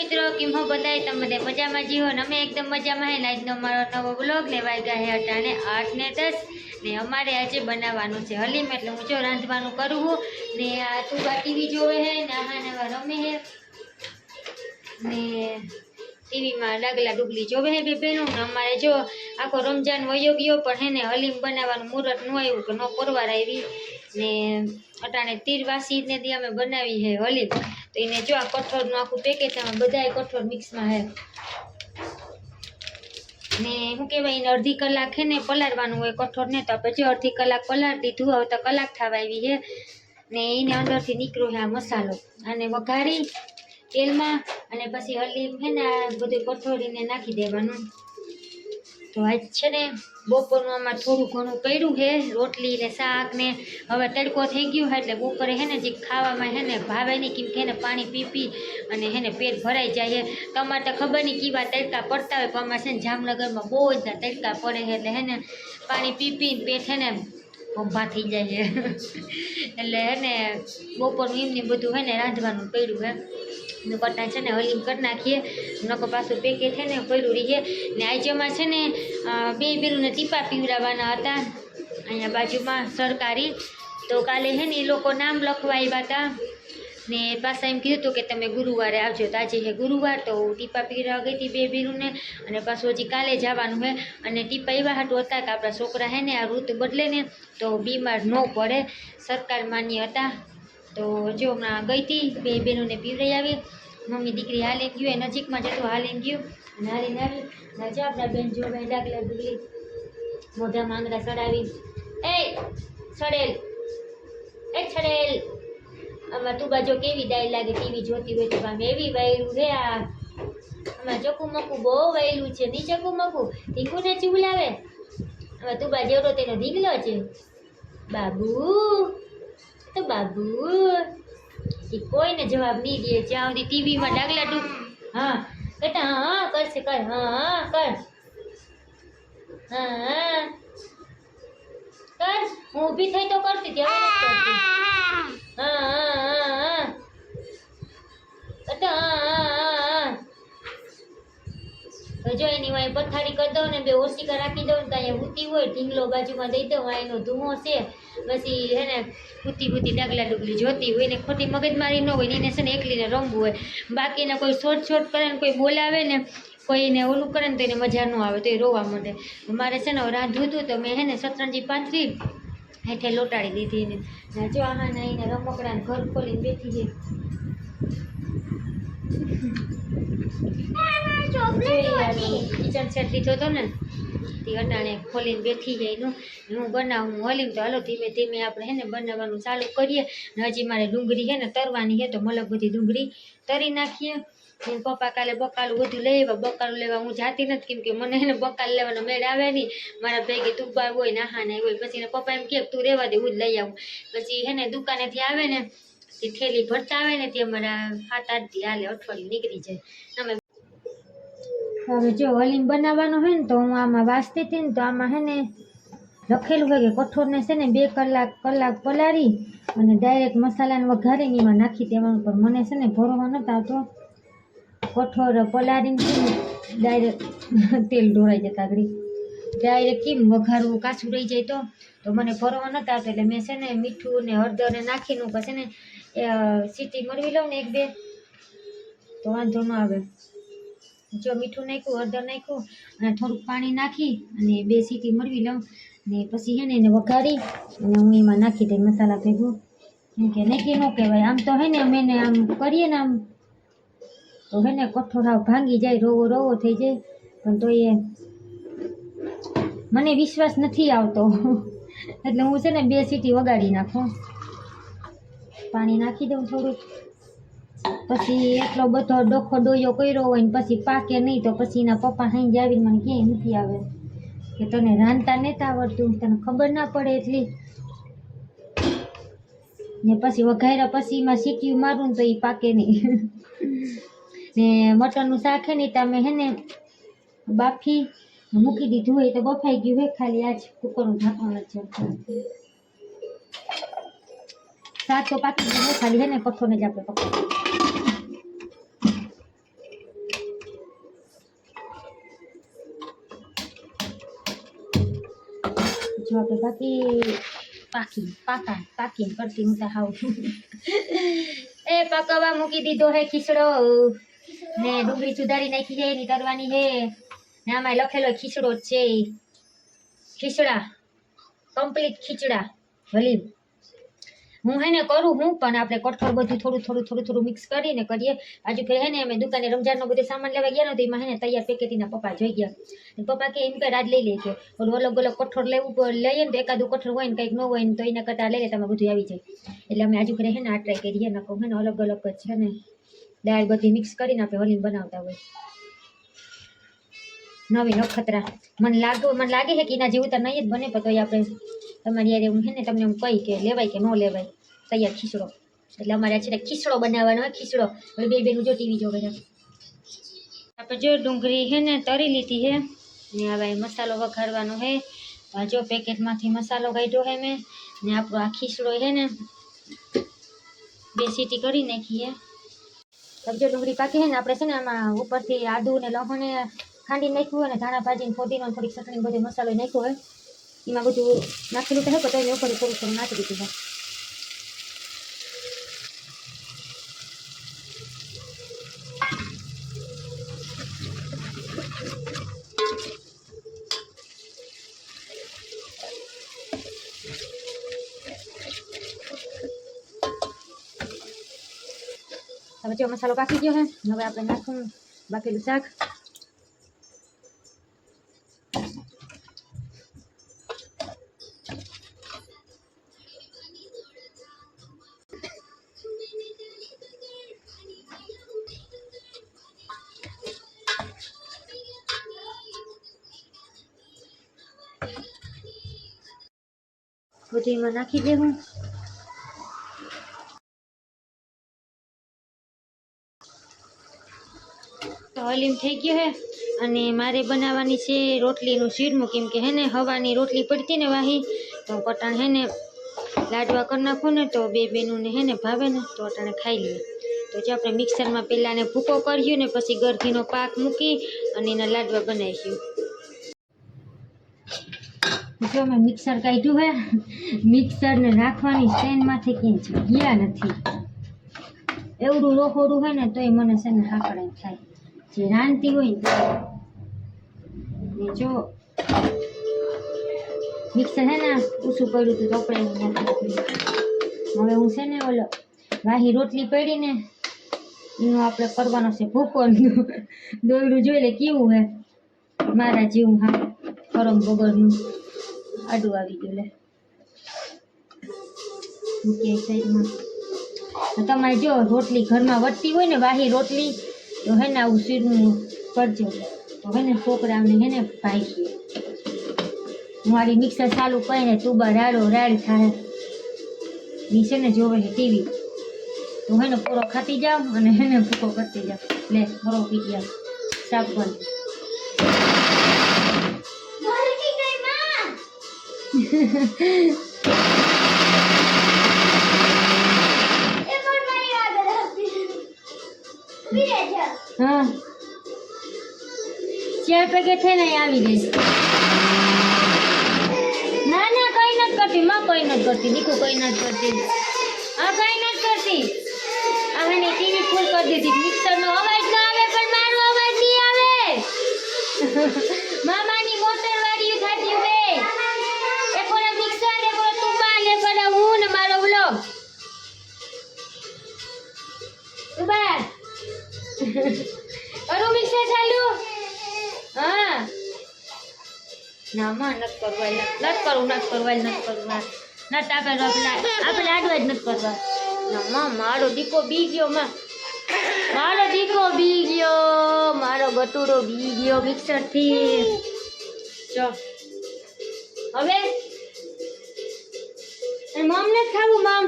મિત્રો કેમ હો બધાય? તમે મજામાં જીવો ને અમે એકદમ મજામાં હે આજનો અમારો નવો બ્લોગ ને વાગ્યા હે અટાણે આઠ ને દસ. ને અમારે આજે બનાવવાનું છે હલીમ, એટલે હું જો રાંધવાનું કરું ને આ તુબા ટીવી જોવે હે ને આહા નવા રમે હે. ને ટીવીમાં ડાગલા ડુગલી જોવે હે બે બહેનો ને અમારે જો આખો રમજાન વયો ગયો, પણ હે ને હલીમ બનાવવાનું મુહૂર્ત ન આવ્યું કે ન પરવાર આવી. ને અટાણે તીરવાસી ને દી અમે બનાવી હે હલીમ. તો એને જો આ કઠોળનું આખું પેકેજ આમાં બધાય કઠોળ મિક્સમાં હે. ને શું કહેવાય એને અડધી કલાક છે ને પલાળવાનું હોય કઠોળને, તો જો અડધી કલાક પલાળ દીધું, હવે તો કલાક થવા આવી છે ને એને અંદરથી નીકળ્યો આ મસાલો. અને વઘારી તેલમાં, અને પછી હળદી છે ને આ બધું કઠોળીને નાખી દેવાનું. તો આજ છે ને બપોરનું આમાં થોડું ઘણું કર્યું છે, રોટલી ને શાક ને હવે તડકો થઈ ગયો હોય એટલે બપોરે હે ને જે ખાવામાં હે ને ભાવે નહીં, કેમ કે પાણી પી પી અને હે ને પેટ ભરાઈ જાય છે. તમારે તો ખબર નહીં કેવા તડકા પડતા હોય, પણ અમારે છે ને જામનગરમાં બહુ જ તડકા પડે છે એટલે હે ને પાણી પી પીને પેટ હે ને ભંભા થઈ જાય છે. એટલે હે ને બપોરનું એમને બધું હે ને રાંધવાનું પડ્યું હે કટા છે ને હલીમ કરી નાખીએ. નકો પાછું પેકેટ છે ને પડ્યું રહીએ ને આજમાં છે ને બે બેરુંને ટીપા પીવડાવવાના હતા. અહીંયા બાજુમાં સરકારી. તો કાલે હે ને એ લોકો નામ લખવા આવ્યા હતા. ને પાછા એમ કીધું હતું કે તમે ગુરુવારે આવજો. તો આજે હે ગુરુવાર, તો હું ટીપા પીવડાવવા ગઈ હતી બે બેરુંને અને પાછું હજી કાલે જવાનું છે અને ટીપા એવા હાટું હતા કે આપણા છોકરા હે ને આ ઋતુ બદલે ને, તો બીમાર ન પડે. સરકાર માન્ય હતા. તો જો હમણાં ગઈ હતી, બે બહેનોને પીવડાઈ આવી. મમ્મી દીકરી હાલે ગયું એ નજીકમાં જતું હાલે ગયું. અને હાલીને આવી અને આપણા બેન જો ભાઈ ડાગલા ડુગલી મોઢા માંગડા સડાવી એ સડેલ એ છડેલ આમાં તું બાજુ કેવી ડાય લાગે ટીવી જોતી હોય તો આમ એવી વાયરું રે આ. આમાં ચકુમકુ બહુ વાયરું છે ની ચકુમકુ? મકુ ઢીંગુને ચીવલાવે આમાં તું જેવડો તેનો ઢીંગલો છે. બાબુ, તો બાબુ કોઈને જવાબ નહીં દે. જ્યાં સુધી ટીવીમાં ડાગલા ડૂબ હા બેટા હા હા કરશે કર, હા હા કર. હા કર, હું ઊભી થઈ તો કરતી ત્યાં કરતી. જો એની વાય પથારી કરી દઉં ને બે ઓશિકા રાખી દઉં ને ત્યાં હુતી હોય, ઢીંગલો બાજુમાં દઈ દઉં એનો ધુમો છે. પછી હે ને હુતી હુતી ડાગલા ડુગલી જોતી હોય ને ખોટી મગજમારી ન હોય એને છે ને એકલીને રમવું હોય. બાકીને કોઈ શોર્ટ શોર્ટ કરે ને કોઈ બોલાવે ને કોઈને ઓલું કરે ને તો એને મજા ન આવે, તો એ રોવા માંડે. મારે છે ને રાંધવું હતું તો મેં હે ને સતરંજી પાંથરી હેઠે લોટાડી દીધી ને જો આમાં ને રમકડાને ઘર ખોલીને બેઠી છે. કિચન સેટ લીધો ને, તે અટાણે ખોલીને બેઠી જાય એનું. હું બનાવું, હું હલીમ તો હાલો ધીમે ધીમે આપણે હે ને બનાવવાનું ચાલુ કરીએ. ને હજી મારે ડુંગળી હે ને તરવાની છે તો મલક બધી ડુંગળી તરી નાખીએ. ને પપ્પા કાલે બકાલું બધું લઈ આવ્યા. બકાલું લેવા હું જાતી નથી, કેમ કે મને એને બકાલ લેવાનો મેળ આવે નહીં મારા ભેગી તુબ્બા હોય નાહાને હોય. પછી પપ્પા એમ કહે તું રહેવા દે, હું જ લઈ આવું. પછી હે ને દુકાનેથી આવે ને, તે થેલી ભરતા આવે ને, તે અમારા સાત આઠ હાલે અઠવાડિયું નીકળી જાય. અમે હવે જો હલીમ બનાવવાનું હોય ને, તો હું આમાં વાંચતી હતી ને, તો આમાં હે ને લખેલું હોય કે કઠોળને છે ને બે કલાક કલાક પલાળી અને ડાયરેક્ટ મસાલાને વઘારીને એમાં નાખી દેવાનું. પણ મને છે ને ભરવા નહોતો આવતો. કઠોળ પલાળીને ડાયરેક્ટ તેલ ઢોળાઈ જતા ઘડી. ડાયરેક્ટ કેમ વઘારવું કાચું રહી જાય તો. તો મને ભરવા નહોતા આવતો એટલે મેં છે ને મીઠું ને હળદર ને નાખીને પછી ને સીટી મળવી લઉં ને એક બે. તો વાંધો ન આવે. જો મીઠું નાખ્યું, હળદર નાખ્યું, અને થોડુંક પાણી નાખી અને બે સીટી મળવી લઉં. ને પછી છે ને એને વઘારી અને હું એમાં નાખી દઈ મસાલા ભેગું. કે નાખી ન કહેવાય. આમ તો હે ને અમે આમ કરીએ ને આમ તો હે ને હાવ ભાંગી જાય, રોવો રોવો થઈ જાય. પણ તો એ મને વિશ્વાસ નથી આવતો. એટલે હું છે ને બે સીટી વગાડી નાખું. પાણી નાખી દઉં થોડુંક. પછી એટલો બધો ડોખો ડોયો કર્યો હોય ને પછી પાકે નહીં તો પછી એના પપ્પા હાઈ આવીને મને ક્યાંય નથી આવે. કે તને રાંધતા નહોતા આવડતું, તને ખબર ના પડે એટલી. ને પછી વઘાર્યા પછી એમાં સીટીયું મારું ને તો એ પાકે નહીં. ને મટરનું શાક હે ને તમે હે ને બાફી મૂકી દીધું હોય તો બફાઈ ગયું હોય ખાલી આજ કુકરનું ઢાંકણ જ શાક તો પાકી ગયું હોય ખાલી હે ને કઠોને જ આપણે પકડી જો આપણે બાકી પાકી, પાકા પાકી કરતી હું તો હાવ. એ પકવવા મૂકી દીધો હે ખીચડો. ને ડુંગળી સુધારી નાખી છે એની તરવાની છે. ને આમાં લખેલો ખીચડો છે. ખીચડા કમ્પ્લીટ ખીચડા ભલી હું હે ને કરું હું, પણ આપણે કઠોળ બધું થોડું થોડું થોડું થોડું મિક્સ કરીને કરીએ. આજુ ફેર ને અમે દુકાને રમજાનનો બધો સામાન લેવા ગયા નતો એમાં હે ને તૈયાર પેકેટીના પપ્પા જોઈ ગયા. પપ્પા કે એમ કે આજ લઈ લે કે અલગ અલગ કઠોળ લેવું લઈએ ને તો એકાદું કઠોળ હોય ને કંઈક ન હોય ને તો એના કરતાં લઈ લે તમે બધું આવી જાય. એટલે અમે આજુ ફેર હે ને આ ટ્રાય કરીએ ને કહું હે ને અલગ અલગ જ છે ને. દાળ બધી મિક્સ કરીને આપણે હલીને બનાવતા હોય. નવી નખતરા. મને લાગે મને લાગે છે કે એના જેવું તો નહીં જ બને, પણ તોય આપણે તમારી યાર એવું છે ને તમને હું કહી કે લેવાય કે ન લેવાય, તૈયાર ખીચડો. એટલે અમારે આ છે ને ખીચડો બનાવવાનો હોય, ખીચડો. હવે બે બેનું જો ટીવી જોવે છે. આપણે જો ડુંગળી છે ને તરી લીધી છે, ને હવે મસાલો વઘારવાનો છે. આ જો પેકેટમાંથી મસાલો કાઢ્યો છે મેં, ને આપણો આ ખીચડો છે ને, બે સીટી કરી નાખીએ. હવે જો ડુંગળી પાકી છે ને આપણે છે ને આમાં ઉપરથી આદુ ને લહણ ખાંડી નાખ્યું હોય ને ધાણા ભાજીને ફોદીનો થોડીક ચટણી બધો મસાલો નાખ્યો હોય. એમાં બધું નાખેલું તો હે પણ એની ઉપર થોડું થોડું નાખી દીધું જો મસાલો પાકી ગયો છે હવે આપણે નાખું બાકીનું શાક બધું એમાં નાખી દેવું તો હલીમ થઈ ગયો હે. અને મારે બનાવવાની છે રોટલીનું શીરમું, કેમ કે હે ને હવાની રોટલી પડતી ને વાહી. તો પટાણ હે ને લાડવા કરી નાખું ને તો બે બેનુંને હે ને ભાવે ને તો અટાણે ખાઈ લઈએ. તો જો આપણે મિક્સરમાં પહેલાં ભૂકો કર્યો ને પછી ગરધીનો પાક મૂકી અને એના લાડવા બનાવીશું. જો મેં મિક્સર કાઢ્યું હે. મિક્સરને રાખવાની સ્ટેન્ડમાંથી ક્યાંય ગયા નથી. એવડું રોખોડું હોય ને તોય મને છે ને હાકડે થાય. જે રાંધતી હોય ને જો મિક્સર છે ને પડ્યું હતું દીધું. હવે હું છે ને ઓલો વાહી રોટલી પડીને એનું આપણે કરવાનો છે ભૂકો દોયડું જોઈ લે કેવું હે મારા જેવું હા ફરમ બગરનું આડું આવી ગયું લે મૂકીએ સાઈડમાં તમારે જો રોટલી ઘરમાં વધતી હોય ને વાહી રોટલી તો હે ને આવું શીરનું કરજો. તો હે ને છોકરાઓને હે ને ભાઈ મારી મિક્સર ચાલુ કરીને તુબા રાડો રાડ થાય. નીચે ને જોવે છે ટીવી. તો હે ને પૂરો ખાતી જાવ અને હે ને ભૂખો કરતી જાવ. લે બરો પી જાવ શાક બંધ હા. ચાર પેકેટ થઈને આવી જઈશ. ના ના, કઈ નથી કરતી. માં કઈ નથી કરતી. દીકુ કઈ નથી કરતી. હા, કઈ નથી કરતી. આ ને ટીવી ફૂલ કરી દીધી. મિક્સરનો અવાજ ના આવે, પણ મારો અવાજ નહીં આવે. કરું મિક્સર ચાલુ? હા. ના, માં નત કરવા નત કરવું નત કરવા નત કરવા ના આપણે આપણે આડવા જ નથી કરવા ના, માં, મારો દીકો બી ગયો, માં. મારો દીકો બી ગયો, મારો ગટુડો બી ગયો મિક્સરથી જો. હવે? એ મમ ને ખાવું, મમ?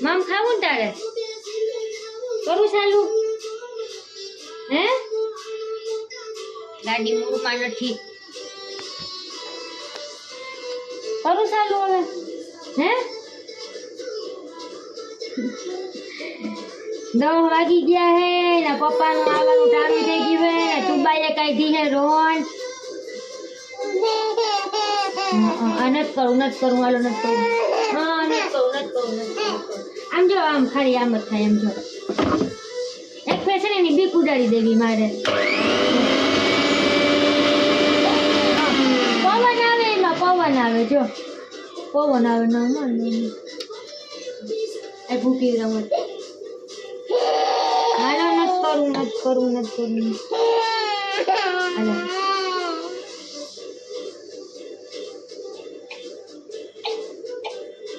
મમ ખાવું તારે? કરું ચાલુ? હે ગાડી મૂળમાં નથી કરું ચાલુ હવે હે દસ વાગી ગયા હે ને પપ્પાનું આવવાનું ટાણું થઈ ગયું હે ને તુબાઈએ કાઢી હે રોન આ નથી કરું નથી કરું હાલો નથી કરું હા નથી કરું નથી કરું નથી કરું, નથી કરું આમ જો આમ ખાલી આમ જ થાય એમ જો એક ફેર છે ને એની બીક ઉડાડી દેવી મારે પવન આવે એમાં પવન આવે જો પવન આવે ના ના, ના. એ ભૂકી રમત હાલો નથી કરું નથી કરું નથી કરું હાલો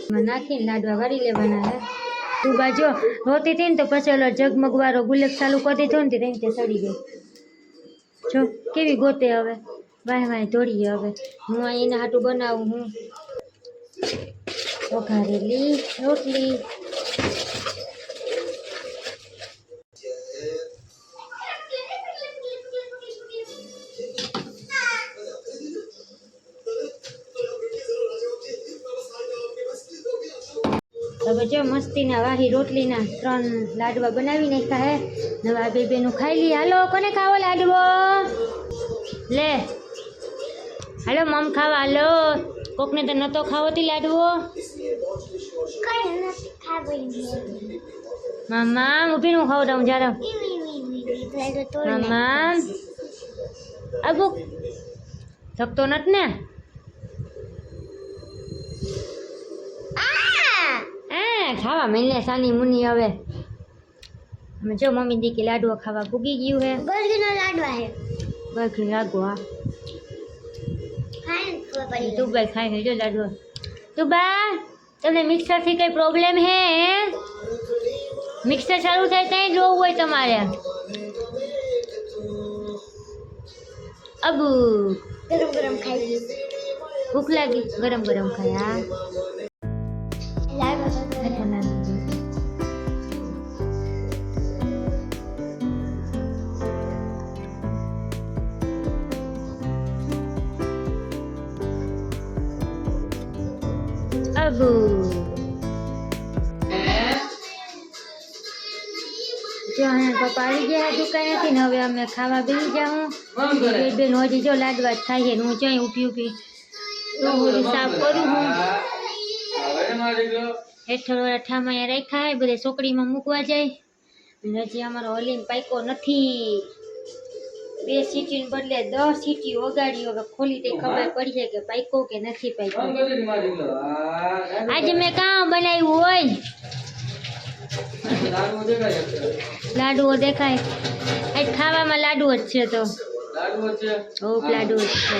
એમાં નાખીને લાડવા વાળી લેવાના હે તું જો. હોતી હતી ને તો પછી ઓલો જગમગવારો ગુલેક ચાલુ કરી દીધો ને તે રીતે સડી ગઈ. જો, કેવી ગોતે હવે? વાય વાય દોડીએ હવે. હું એના હાટું બનાવું, હું. વઘારેલી રોટલી. જો મસ્તીના વાહી રોટલીના ત્રણ લાડવા બનાવી નાખ્યા હે નવા બે બેનું ખાઈ લઈએ હાલો કોને ખાવો લાડવો લે હાલો મમ ખાવા હાલો કોકને તો નતો ખાવો તી લાડવો મામા ઊભી હું ખવડાવું જારો મામા અબુ થકતો નથી ને હા ખાવા મળે સાની મુની હવે. અમે જો મમ્મી દીકી લાડવા ખાવા પૂગી ગયું હે. ગરગીનો લાડવા હે. પડી તું ભાઈ ખાઈ લેજો લાડવા બા તમને મિક્સરથી કઈ પ્રોબ્લેમ હે મિક્સર ચાલુ થાય ત્યાં જોવું હોય તમારે. અબુ. ગરમ ગરમ ખાઈ ભૂખ લાગી. ગરમ ગરમ ખાયા લાડવા અબુ જો અહીંયા પપ્પા આવી ગયા દુકાનેથી ને હવે અમે ખાવા બેસી જાઉં બે બેન હજી જો લાડવા જ ખાઈએ ને હું જોઈ ઊભી ઊભી ડુંગળી સાફ કરું હું હેઠળ વાળા ઠામા અહીંયા રાખ્યા હે બધે ચોકડીમાં મૂકવા જાય. અને હજી અમારો હલીમ પાયકો નથી. બે સીટીને બદલે દસ સીટી ઓગાડી હવે ખોલી તે ખબર પડી છે કે પાયકો કે નથી પાક્યો. આજે મેં કાં બનાવ્યું હોય? લાડુઓ દેખાય. આજ ખાવામાં લાડુઓ જ છે તો. ઓપ લાડુઓ જ છે.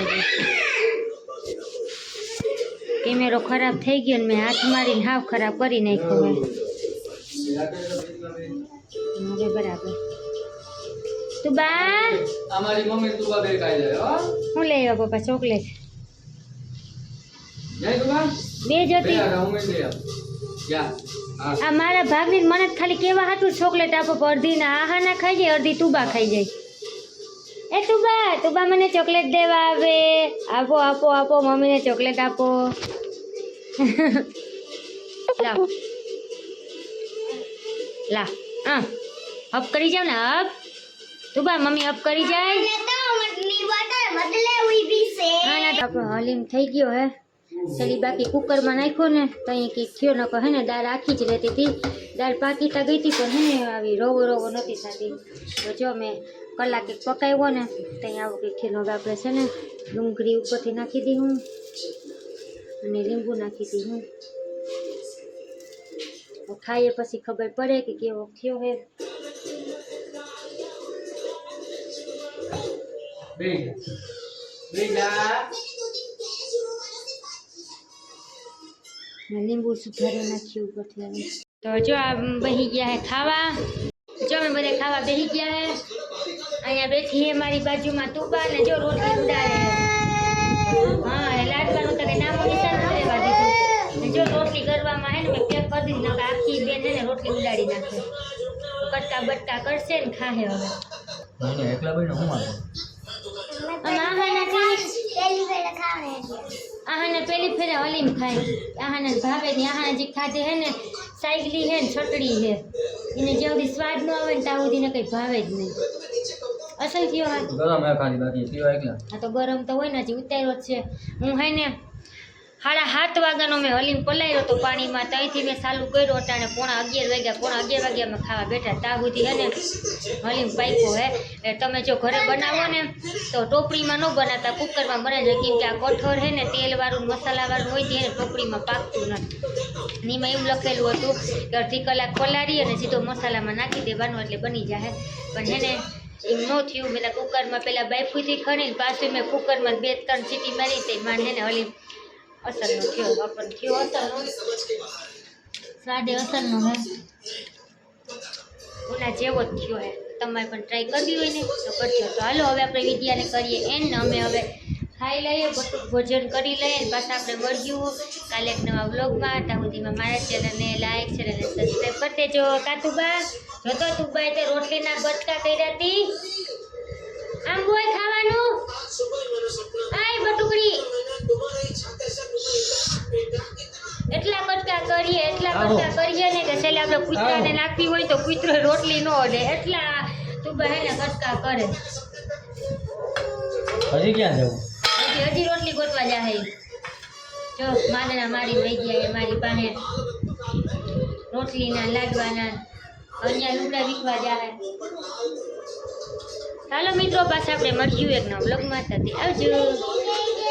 કેમેરો ખરાબ થઈ ગયો ને મેં હાથ મારીને હાવ ખરાબ કરી નાખ્યો હવે બરાબર. તું બા અમારી મમ્મી તું બે ખાઈ જાય હો. હું લઈ આવ્યો પપ્પા ચોકલેટ? બા જતી આ મારા ભાગની મને ખાલી કેવા હતું ચોકલેટ આપો અડધી ના આહા ના ખાઈ જાય અડધી તુબા ખાઈ જાય. એ તુબા તુબા મને ચોકલેટ દેવા આવે. આપો આપો આપો મમ્મીને ચોકલેટ આપો. લાવ લા હા અપ કરી જાવ ને અપ તુબા મમ્મી અપ કરી જાય તો મતલી બોટલ બદલે ઉઈ છે હા ના તો આપણો હલીમ થઈ ગયો હે ચલી બાકી કુકરમાં નાખ્યો ને તો અહીં કંઈક થયો નકો હે ને દાળ આખી જ રહેતી હતી. દાળ પાકી તા ગઈ હતી પણ હે ને આવી રોવો રોવો નહોતી થતી. તો જો મેં કલાક એક પકાવ્યો ને તો અહીં આવું કંઈક થયું હવે આપણે છે ને ડુંગળી ઉપરથી નાખી દી હું. અને લીંબુ નાખી દી હું. હવે ખાઈએ પછી ખબર પડે કે કેવો થયો હે. બે જા બે જા ને લીંબુ સુધારી નાખ્યું ઉપરથી હવે. તો જો આ બહી ગયા હે ખાવા. જો અમે બધે ખાવા બેસી ગયા હે. અહીંયા બેઠી હે મારી બાજુમાં તુબા ને જો રોટલી ઉડાડે હે. હા એ લાડવાનું તો નામો નિશાન રહેવા દીધું. જો રોટલી કરવામાં હે ને મેં પેક કરી દીધી નકર આખી બેન ને રોટલી ઉડાડી નાખે. કટકા બટકા કરશે ને ખાહે હવે. એકલા ભાઈ હું આહાના પેલી એટલે ફેરે હલીમ ખાય. આહાને ભાવે ને આહાને જે ખાધે હે ને સાયકલી હે ને છટડી હે. એને સુધી સ્વાદ ન આવે ને ત્યાં સુધી એને કંઈ ભાવે જ નહીં. અસલ થયો હા ગરમ હે ખાલી બાકી પીવા એકલા. હા તો ગરમ તો હોય ને હજી ઉતાર્યો જ છે. હું હે ને સાડા સાત વાગ્યાનો મેં હલીમ પલાળ્યો તો પાણીમાં ત્યાંથી મેં ચાલુ કર્યો અટાણે પોણા અગિયાર વાગ્યા પોણા અગિયાર વાગ્યામાં ખાવા બેઠા તા સુધી હે ને હલીમ પાક્યો હે. એ તમે જો ઘરે બનાવો ને તો ટોપડીમાં ન બનાવતા કુકરમાં બનાવી છે કેમ કે આ કઠોર હે ને તેલવાળું મસાલાવાળું હોય તેને ટોપડીમાં પાકતું નથી. નીમાં એવું લખેલું હતું કે અડધી કલાક પલાળી અને સીધો મસાલામાં નાખી દેવાનું એટલે બની જાય પણ હે ને એમ ન થયું. મેં કુકરમાં પહેલાં બાયફુથી ખણીને પાછું મેં કુકરમાં બે ત્રણ સીટી મારી તે માંડે ને હલી અસર અસરનો થયો આપણને થયો અસર સ્વાદે અસરનો હે. ઓલા જેવો જ થયો હે. તમારે પણ ટ્રાય કરવી હોય ને, તો કરજો. તો હાલો, હવે આપણે વિદ્યાને કરીએ. એને અમે હવે ખાઈ લઈએ ભોજન કરી લઈએ ને પાછા આપણે વળગ્યું કાલે એક નવા વ્લોગમાં. ત્યાં સુધીમાં મારા ચેનલને લાઈક છે અને સબસ્ક્રાઈબ કરી દેજો. કાતુબા જોતો તુબાએ તે રોટલીના બચકા કર્યા હતી આમ હોય ખાવાનું? આય બટુકડી. એટલા કટકા કરીએ એટલા બચકા કરીએ ને કે છેલ્લે આપણે કૂતરાને નાખવી હોય તો કૂતરો રોટલી ન ઓડે એટલા હે ને કટકા કરે. હજી ક્યાં જવું? હજી હજી રોટલી ગોતવા જાહે. જો માંદણા મારી વહી ગયા મારી પાસે રોટલીના લાડવાના અહીંયા લુગડા વીકવા જાહે. ચાલો મિત્રો, પાછા આપણે મળ્યું એક નવ બ્લોગમાં હતી આવજો.